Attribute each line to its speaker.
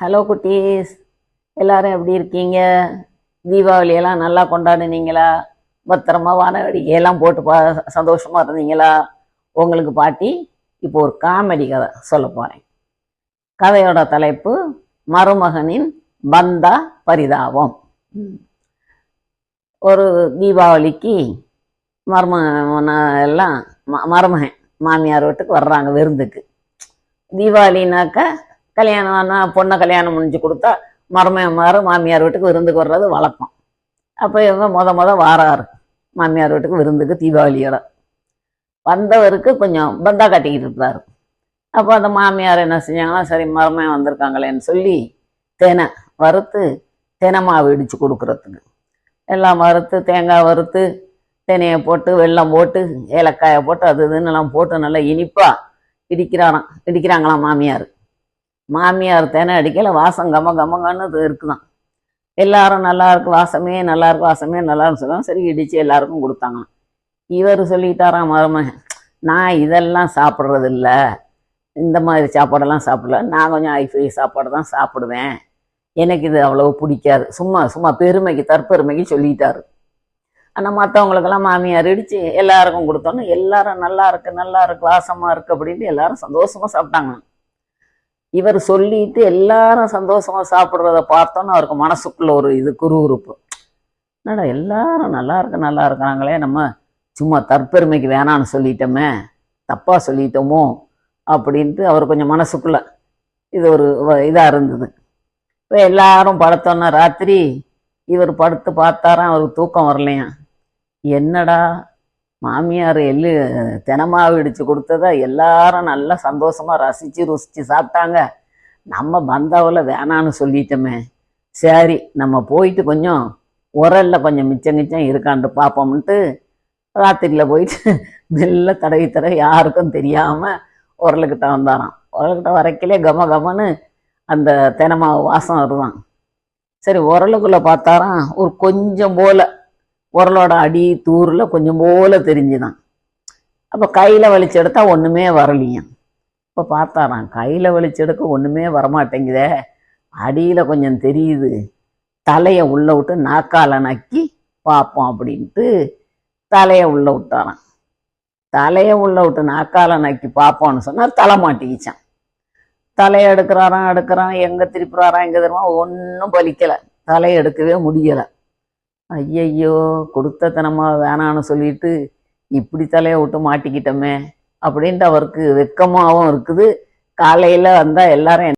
Speaker 1: Hello குட்டீஸ். எல்லாரும் எப்படி இருக்கீங்க? தீபாவளியெல்லாம் நல்லா கொண்டாடுனீங்களா? பத்திரமா வானவடிக்கையெல்லாம் போட்டு பா சந்தோஷமாக இருந்தீங்களா? உங்களுக்கு பாட்டி இப்போ ஒரு காமெடி கதை சொல்ல போகிறேன் கதையோட தலைப்பு மருமகனின் பந்தா பரிதாபம். ஒரு தீபாவளிக்கு மருமகன எல்லாம் ம- மருமகன் மாமியார் வீட்டுக்கு வர்றாங்க விருந்துக்கு. தீபாவளினாக்கா கல்யாணம் ஆனால் பொண்ணை கல்யாணம் முடிஞ்சு கொடுத்தா மருமகமார் மாமியார் வீட்டுக்கு விருந்துக்கு வர்றது வழக்கம். அப்போ இவங்க முத முத வாராரு. மாமியார் வீட்டுக்கு விருந்துக்கு தீபாவளியோட. வந்தவருக்கு கொஞ்சம் பந்தா கட்டிக்கிட்டு இருப்பாரு. அப்போ அந்த மாமியார் என்ன செஞ்சாங்கன்னா சரி மருமகன் வந்திருக்காங்களேன்னு சொல்லி தேனை வறுத்து தேனை மாவு இடித்து கொடுக்குறதுக்கு. எல்லாம் வறுத்து தேங்காய் வறுத்து தேனையை போட்டு வெல்லம் போட்டு ஏலக்காயை போட்டு அது இதுன்னு எல்லாம் போட்டு நல்லா இனிப்பாக இடிக்கிறாராம் இடிக்கிறாங்களாம் மாமியார். மாமியார் தேனை அடிக்கல வாசம் கம கமங்கன்னு இருக்குதான். எல்லாரும் நல்லா இருக்கு வாசமே நல்லா இருக்கு வாசமே நல்லா இருக்கு சொல்லுவாங்க. சரி இடிச்சு எல்லாருக்கும் கொடுத்தாங்க இவர் சொல்லிட்டாராம் மருமகன் நான் இதெல்லாம் சாப்பிட்றது இல்லை இந்த மாதிரி சாப்பாடெல்லாம் சாப்பிடல. நான் கொஞ்சம் ஐஃபை சாப்பாடு தான் சாப்பிடுவேன். எனக்கு இது அவ்வளவு பிடிக்காது. சும்மா சும்மா பெருமைக்கு தற்பெருமைக்கு சொல்லிட்டாரு. ஆனால் மற்றவங்களுக்கெல்லாம் மாமியார் இடிச்சு எல்லாருக்கும் கொடுத்தோன்னு எல்லாரும் நல்லா இருக்கு நல்லா இருக்கு வாசமாக இருக்கு அப்படின்ட்டு எல்லாரும் சந்தோஷமாக சாப்பிட்டாங்க இவர் சொல்லிட்டு எல்லாரும் சந்தோஷமா சாப்பிட்றத பார்த்தோன்னு அவருக்கு மனசுக்குள்ள ஒரு இது குறுகுறுப்பு. என்னடா எல்லாரும் நல்லா இருக்கு நல்லா இருக்கிறாங்களே நம்ம சும்மா தற்பெருமைக்கு வேணான்னு சொல்லிட்டோமே தப்பா சொல்லிட்டோமோ அப்படின்ட்டு அவர் கொஞ்சம் மனசுக்குள்ள இது ஒரு வ- இதா இருந்தது. இப்போ எல்லாரும் படுத்தோன்னா ராத்திரி இவர் படுத்து பார்த்தாராம் அவருக்கு தூக்கம் வரலையாம் என்னடா மாமியார் எள்ளு தினமாவு இடித்து கொடுத்ததை எல்லாரும் நல்லா சந்தோஷமாக ரசித்து ருசித்து சாப்பிட்டாங்க. நம்ம பந்தாவில் வேணான்னு சொல்லிட்டோமே. சரி நம்ம போயிட்டு கொஞ்சம் உரல்ல கொஞ்சம் மிச்சம் மிச்சம் இருக்கான்ட்டு பார்ப்போம்ன்ட்டு ராத்திரியில் போயிட்டு மெல்ல தடவி தடவி யாருக்கும் தெரியாமல் உரலுக்கிட்ட வந்தாராம். உரலுக்கிட்ட வரைக்கலே கம கமன்னு அந்த தினமாவு வாசம் வருதான். சரி உரலுக்குள்ளே பார்த்தாராம் ஒரு கொஞ்சம் போல உரலோட அடி தூரில் கொஞ்சம் போல தெரிஞ்சுதான். அப்போ கையில் வலிச்சு எடுத்தா ஒன்றுமே வரலையும் இப்போ பார்த்தாராம் கையில் வலிச்சு எடுக்க ஒன்றுமே வரமாட்டேங்குதே. அடியில் கொஞ்சம் தெரியுது. தலையை உள்ளே விட்டு நாக்கால நக்கி பார்ப்போம் அப்படின்ட்டு தலையை உள்ள விட்டாராம். தலையை உள்ள விட்டு நாக்கால நக்கி பார்ப்போம்னு சொன்னால் தலை மாட்டிக்கிச்சான் தலையை எடுக்கிறாராம் எடுக்கிறான் எங்கே திருப்புறாராம் எங்கே திரும்ப ஒன்றும் பலிக்கலை. தலையை எடுக்கவே முடியலை. ஐயையோ கொடுத்த தனமா வேணான்னு சொல்லிட்டு இப்படி தலையை விட்டு மாட்டிக்கிட்டோமே அப்படின்ட்டு அவருக்கு வெக்கமாகவும் இருக்குது. காலையில் வந்தால் எல்லாரும்